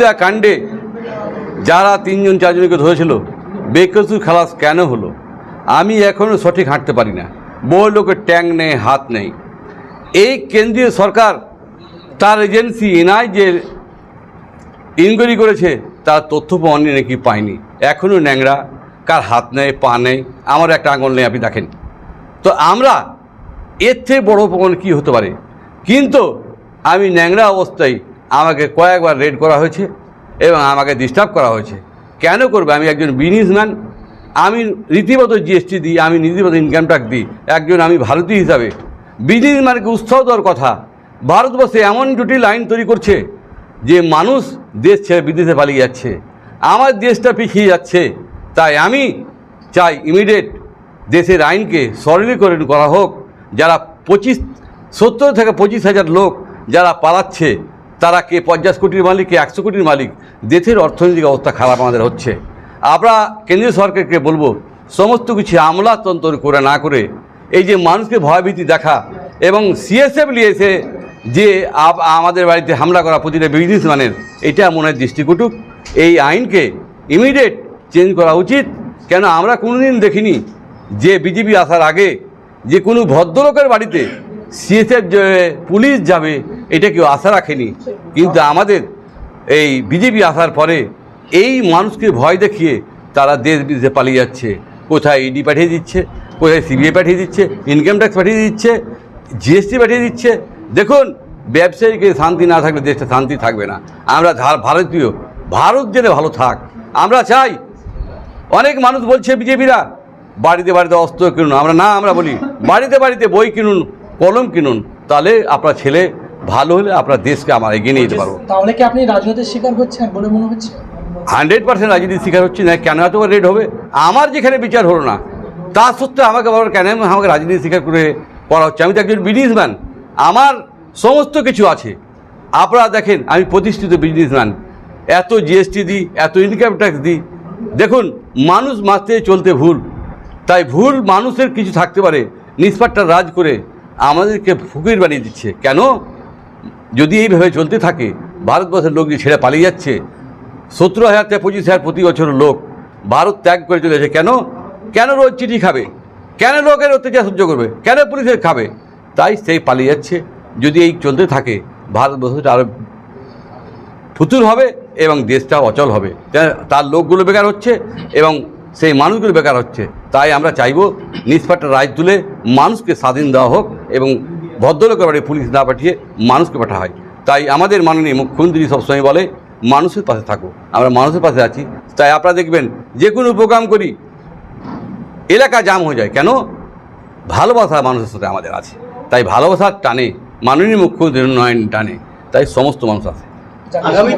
দেওয়া কাণ্ডে যারা তিনজন, চারজনকে ধরেছিল, বেকসুর খালাস কেন হলো? আমি এখনও সঠিক হাঁটতে পারি না। বহু লোকের ট্যাং নেই, হাত নেই। এই কেন্দ্রীয় সরকার তার এজেন্সি এনআই যে ইনকোয়ারি করেছে, তার তথ্য প্রমাণ নাকি পায়নি। এখনও ন্যাংরা, কার হাত নেই, পা নেই, আমার একটা আঙুল নেই, আপনি দেখেন। তো আমরা, এর থেকে বড় প্রমাণ কী হতে পারে? কিন্তু আমি ন্যাংরা অবস্থায় আমাকে কয়েকবার রেড করা হয়েছে এবং আমাকে ডিস্টার্ব করা হয়েছে। কেন করবে? আমি একজন বিজনেসম্যান আমি রীতিমতো জিএসটি দিই, আমি রীতিমতো ইনকাম ট্যাক্স দিই, একজন আমি ভারতীয় হিসাবে। বিজনেসম্যানকে উৎসাহ দেওয়ার কথা। ভারতবর্ষে এমন দুটি লাইন তৈরি করছে যে মানুষ দেশ ছেড়ে বিদেশে পালিয়ে যাচ্ছে। আমার দেশটা পিছিয়ে যাচ্ছে। তাই আমি চাই ইমিডিয়েট দেশের আইনকে সরলীকরণ করা হোক। যারা পঁচিশ, সত্তর থেকে পঁচিশ হাজার লোক যারা পালাচ্ছে তারা কে পঞ্চাশ কোটির মালিক, কে একশো কোটির মালিক, দেশের অর্থনৈতিক অবস্থা খারাপ আমাদের হচ্ছে। আমরা কেন্দ্রীয় সরকারকে বলব, সমস্ত কিছু আমলাতন্ত্র করে না করে, এই যে মানুষকে ভয়ভীতি দেখা এবং সিএসএফ এসে যে আমাদের বাড়িতে হামলা করা প্রতিটা বিজনেসম্যানের এটা মনে হয় দৃষ্টিকটুক। এই আইনকে ইমিডিয়েট চেঞ্জ করা উচিত। কেন আমরা কোনোদিন দেখিনি যে বিজেপি আসার আগে যে কোনো ভদ্রলোকের বাড়িতে সিএসএফ যে পুলিশ যাবে, এটা কেউ আশা রাখেনি। কিন্তু আমাদের এই বিজেপি আসার পরে এই মানুষকে ভয় দেখিয়ে তারা দেশ বিদেশে পালিয়ে যাচ্ছে। কোথায় ইডি পাঠিয়ে দিচ্ছে, কোথায় সিবিআই পাঠিয়ে দিচ্ছে ইনকাম ট্যাক্স পাঠিয়ে দিচ্ছে জিএসটি পাঠিয়ে দিচ্ছে। দেখুন, ব্যবসায়ীকে শান্তি না থাকলে দেশটা শান্তি থাকবে না। আমরা ভারতীয়, ভারত যেন ভালো থাক। আমরা চাই, অনেক মানুষ বলছে বিজেপিরা, বাড়িতে বাড়িতে অস্ত্র কিনুন। আমরা না, আমরা বলি, বাড়িতে বাড়িতে বই কিনুন কলম কিনুন তাহলে আপনার ছেলে ভালো হলে আপনার দেশকে আমরা এগিয়ে নিয়ে যেতে পারব। তাহলে কি আপনি রাজনীতির শিকার হচ্ছেন বলে মনে হচ্ছে? হান্ড্রেড পার্সেন্ট রাজনীতির শিকার হচ্ছে না কেন এত রেড হবে? আমার যেখানে বিচার হলো না তা সত্ত্বেও আমাকে বাবার কেন আমাকে রাজনীতির শিকার করে করা হচ্ছে? আমি তো একজন বিজনেসম্যান আমার সমস্ত কিছু আছে। আপনারা দেখেন আমি প্রতিষ্ঠিত বিজনেসম্যান এত জিএসটি দিই এত ইনকাম ট্যাক্স দিই। দেখুন মানুষ মারতে চলতে ভুল তাই ভুল মানুষের কিছু থাকতে পারে নিষ্পাটটা রাজ করে আমাদেরকে ফকির বানিয়ে দিচ্ছে। কেন? যদি এইভাবে চলতে থাকে, ভারতবর্ষের লোক যে ছেড়ে পালিয়ে যাচ্ছে, সতেরো হাজার থেকে পঁচিশ হাজার প্রতি বছর লোক ভারত ত্যাগ করে চলে যাচ্ছে কেন? কেন রোজ চিঠি খাবে? কেন লোকের অত্যাচার সহ্য করবে? কেন পুলিশের খাবে? তাই সেই পালিয়ে যাচ্ছে। যদি এই চলতে থাকে, ভারতবর্ষটা আরও ফুতুর হবে এবং দেশটা অচল হবে। তার লোকগুলো বেকার হচ্ছে এবং সেই মানুষগুলো বেকার হচ্ছে। তাই আমরা চাইব নিষ্পাট্টা রায় তুলে মানুষকে স্বাধীন দেওয়া হোক। এবং ভদ্রলোকের বাড়ি পুলিশ না পাঠিয়ে মানুষকে পাঠা হয়। তাই আমাদের মাননীয় মুখ্যমন্ত্রী সবসময় বলে, মানুষের পাশে থাকো। আমরা মানুষের পাশে আছি। তাই আপনারা দেখবেন, যে কোনো প্রোগ্রাম করি, এলাকা জাম হয়ে যায়। কেন? ভালোবাসা মানুষের সাথে আমাদের আছে। তাই ভালোবাসার টানে মাননীয় মুখ্যমন্ত্রী উন্নয়ন টানে। তাই সমস্ত মানুষ আছে।